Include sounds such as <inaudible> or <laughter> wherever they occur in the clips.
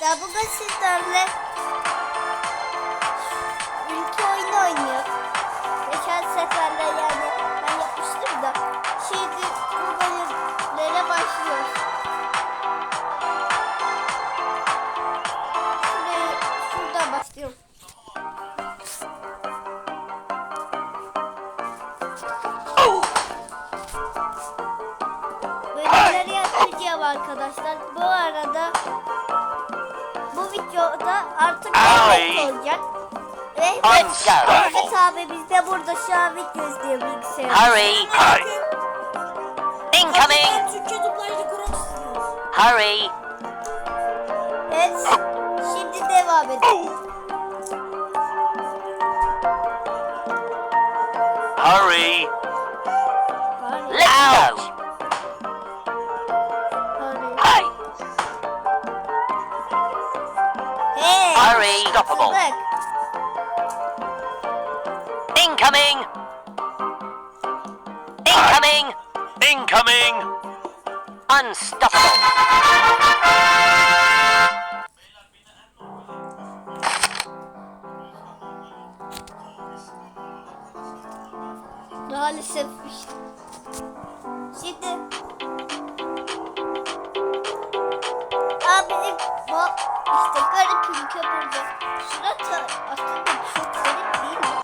Ya bugün sizlerle ülke oyunu oynuyoruz. Artık. Mehmet olacak. Ve. Mehmet abi biz de burada şu an video izliyor bilgisayarda. Hurry! Incoming! Türkçe dublajlı kurum Hurry! Evet. Şimdi devam edelim. Hurry! Hurry, Let's go! Unstoppable! Bak. Incoming! Incoming! Incoming! Unstoppable! Maalesef işte. Şimdi işte garip ülke burada. Şurada aslında çok garip değil mi?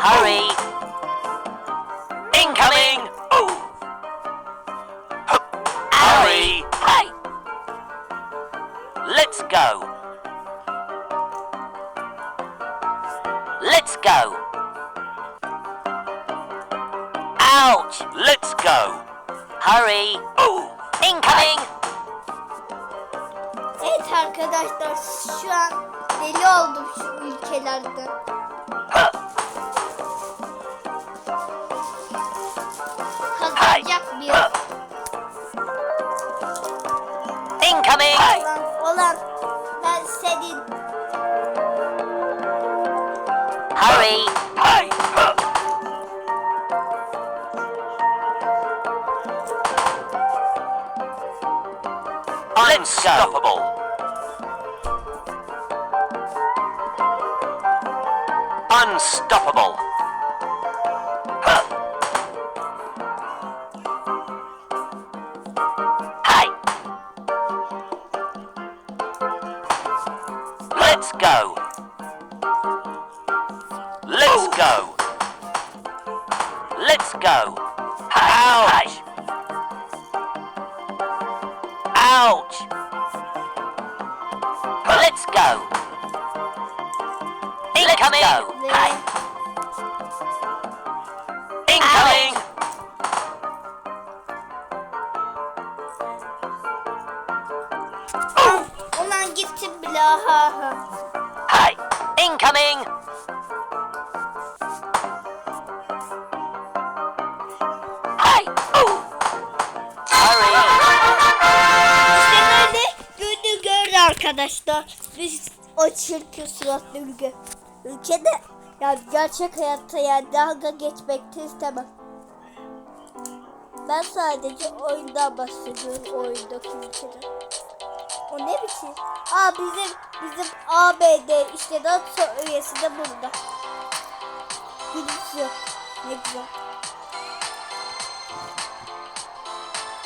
Hurry! Let's go! Let's go! Let's go! Ouch! Ouch! Gittim bile ha ha. Hey! Incoming! Hey! Ooh! Hurry! İşte böyle gördü gördü arkadaşlar. Biz o çirkin suratlı ülke. Ülkede ya gerçek hayatta yani dalga geçmekte istemem. Ben sadece oyundan bahsediyorum oyundaki ülkeden. O ne biçim? Aa bizim bizim ABD işte NATO üyesi de burada. Gülümsüyor. Ne güzel.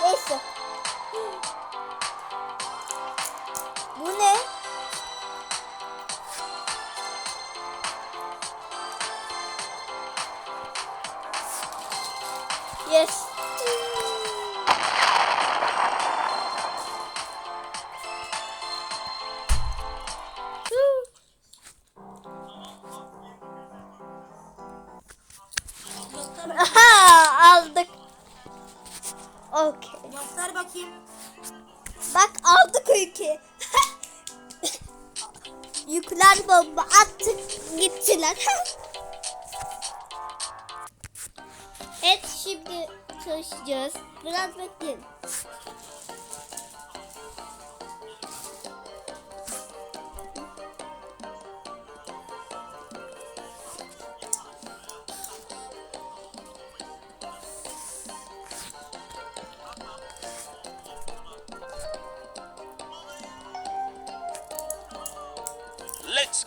Neyse. Bu ne? Yes. Aha aldık. Okey. göster bakayım. Bak aldık ülke. <laughs> Yükler bomba attık gittiler. <laughs> evet şimdi çalışacağız. Biraz bekleyin.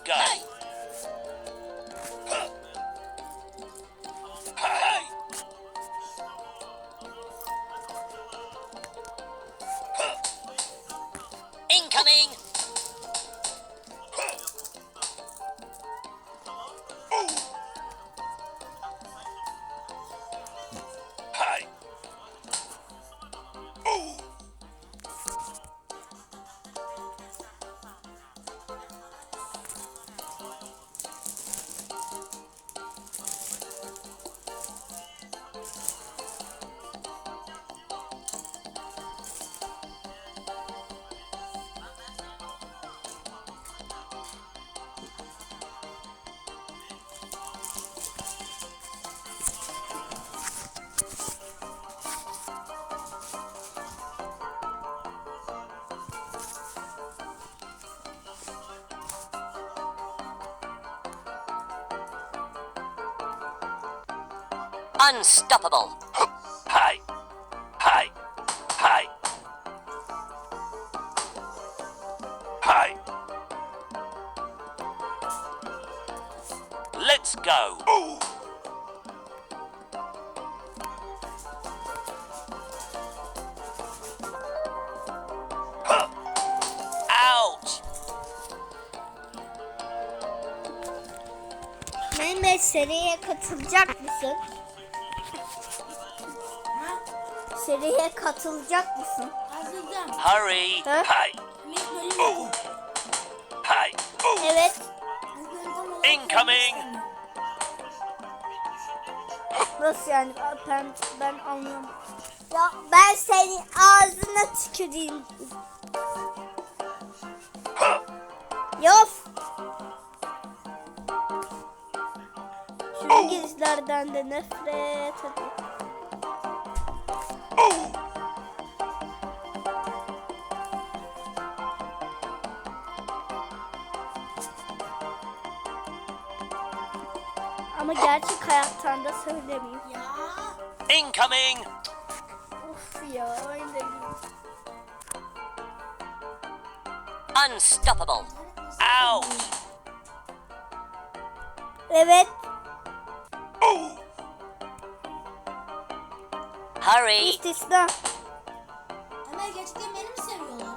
Let's Unstoppable. Hey. Hey. Hey. Hey. Let's go. Huh. Ouch. Mehmet seriye katılacak mısın? Seriye katılacak mısın? Hazırlayacağım. Hurry. İlk bölüm yapayım. Hey. Evet. Incoming. Nasıl yani? Ben, ben anlıyorum. Ya ben senin ağzına tüküreyim. Yof. Şu İngilizlerden de nefret ediyorum. Ama gerçek hayattan da söylemeyeyim. Ya. Incoming. Of ya öyle. Unstoppable. Ouch. Evet. Hurry. istisna. Ömer gerçekten beni mi seviyorlar?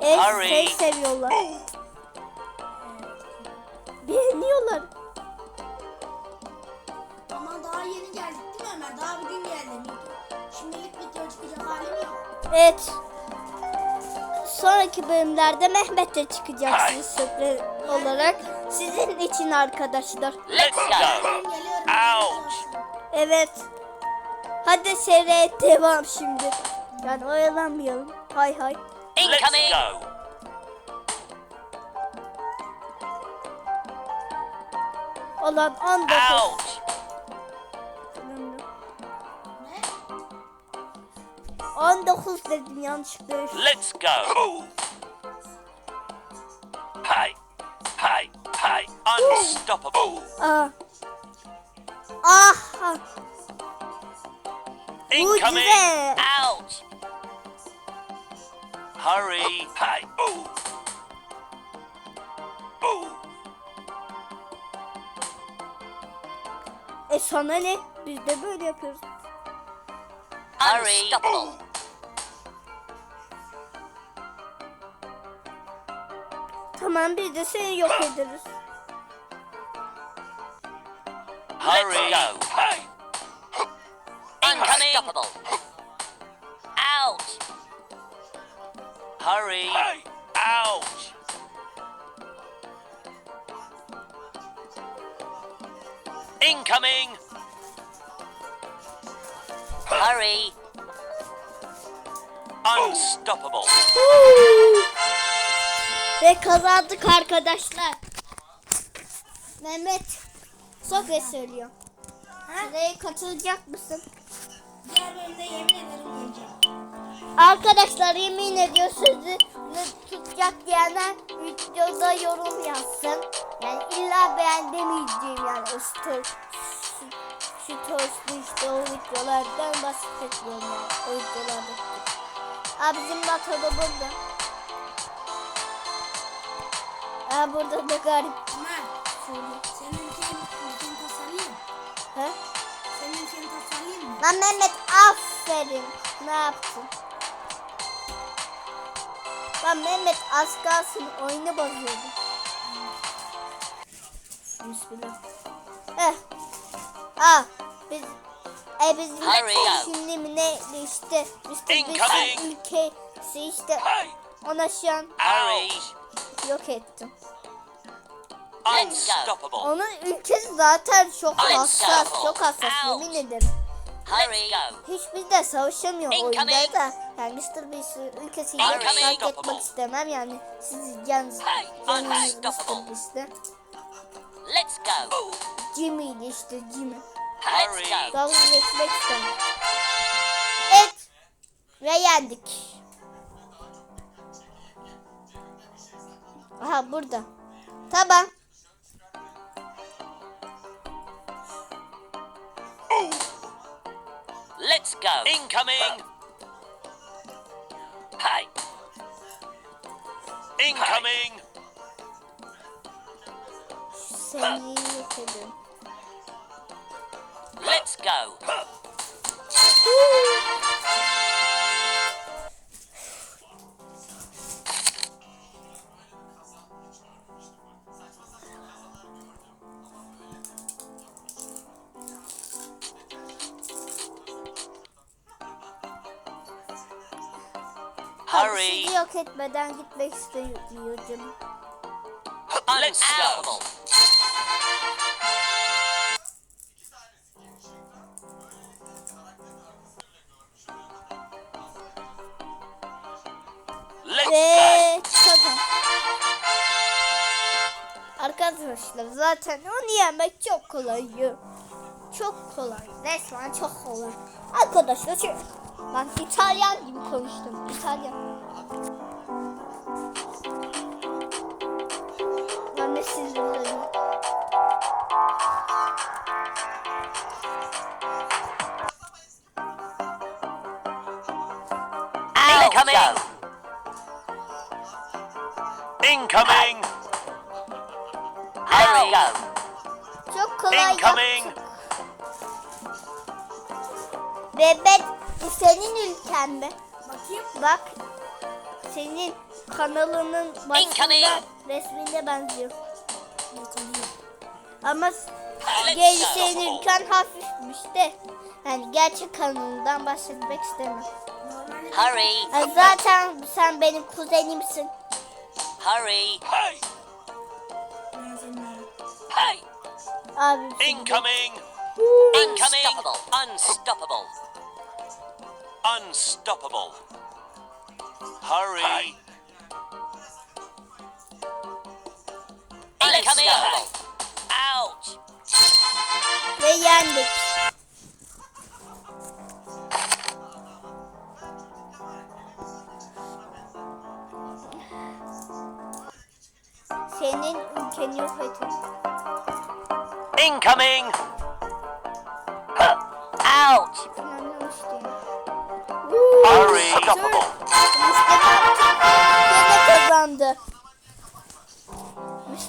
En Hurry. şey seviyorlar. Beğeniyorlar. Ama daha yeni geldik değil mi Ömer? Daha bugün geldim. Şimdilik video çıkacak halim yok. Evet. Sonraki bölümlerde Mehmet de çıkacaksınız sürpriz olarak. Sizin için arkadaşlar. Let's go. Geliyorum. Ouch. Evet. Hadi seriye devam şimdi. Yani oyalanmayalım. Hay hay. Let's Incoming. go. Olan 19. Ouch. Ne? 19 dedim yanlışlıkla. Let's go. Hey. Hey. Hey. Unstoppable. Aa. Aha. Incoming. Mucize. Ouch. Hurry. Hey. Ooh. Ooh. E sana ne? Biz de böyle yapıyoruz. Hurry. Unstoppable. Tamam biz de seni yok ederiz. Hurry. Let's go. Unstoppable. Out. Hurry. Hey. Ouch. Incoming. Hurry. Unstoppable. Ve kazandık arkadaşlar. Mehmet Sokrat söylüyor. Sıraya katılacak mısın? Diğer bölümde yemin ederim geleceğim. Arkadaşlar yemin ediyor sözü tutacak diyenler videoda yorum yazsın. Yani illa ben demeyeceğim yani şu tostu işte o videolardan bahsetmiyorum yani o videolarda. Aa bizim da burada. Aa burada da garip. Ömer. Senin ülkenin ülkeni tasarlayayım. He? Lan Mehmet aferin. Ne yaptın? Lan Mehmet az kalsın oyunu bozuyordu. Bismillah. Eh. Ah. Biz e bizim şimdi mi ne işte işte bir Incoming. ülkesi işte ona şu an yok ettim. Onun ülkesi zaten çok hassas, çok hassas yemin ederim. Hurry. Go. Hiç biz de savaşamıyor Incoming. oyunda da. Yani Mr. Beast'in Incoming. fark etmek istemem yani. Siz canınız unstoppable. Mr. Beast'te. Let's go. Jimmy ile işte Jimmy. Let's go. Dalga geçmek istemem. Evet. Ve yendik. Aha burada. Tamam. Let's go. Incoming. Hey. Incoming. Let's go. Hurry. sizi yok etmeden gitmek istiyor canım. Let's go. Let's go. Ve kazan. Arkadaşlar zaten onu yemek çok kolay. Çok kolay. Resmen çok kolay. Arkadaşlar şu ben İtalyan gibi konuştum. İtalyan. Ben de siz buradayım. Incoming. Incoming. Hurry. Go. Çok kolay Incoming. yaptık. Bebek bu senin ülken mi? Bakayım. Bak senin kanalının başında resminde benziyor. Ama Let's gel go. senin ülken hafifmiş de. Yani gerçek kanalından bahsetmek istemem. Hurry. Yani zaten sen benim kuzenimsin. Hurry. Hey. Hey. Abim. Incoming. Incoming. Unstoppable. Unstoppable. Hurry.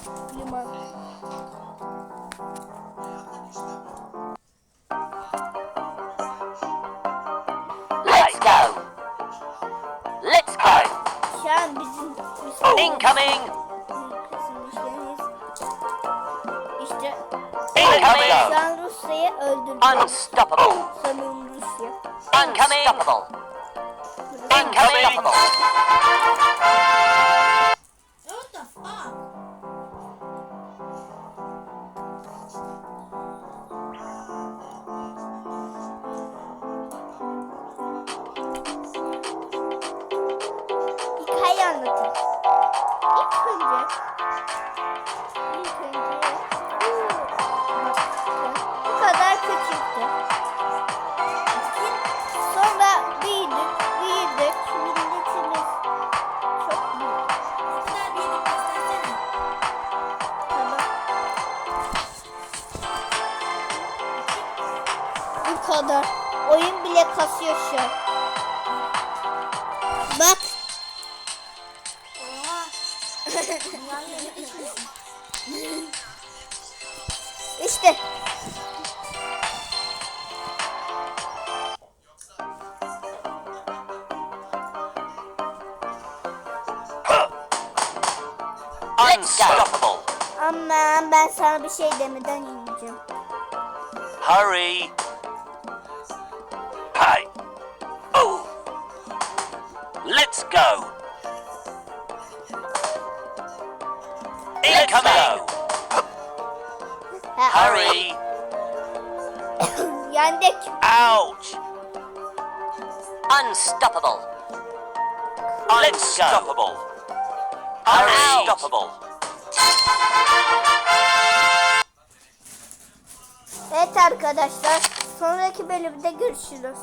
Müslüman. Let's go. Let's go. Şu an bizim Müslüman Incoming. İşte Incoming. şu an Rusya'yı öldürdü. Unstoppable. Sanırım Rusya. Unstoppable. Incoming. What Bu kadar. Oyun bile kasıyor şu an. Bak. <laughs> İşte. Unstoppable. Ama ben sana bir şey demeden yiyeceğim. Hurry. Let's go. Incoming. Hurry. <coughs> Yendik. Ouch. Unstoppable. Let's go. Unstoppable. Unstoppable. Evet arkadaşlar. Sonraki bölümde görüşürüz.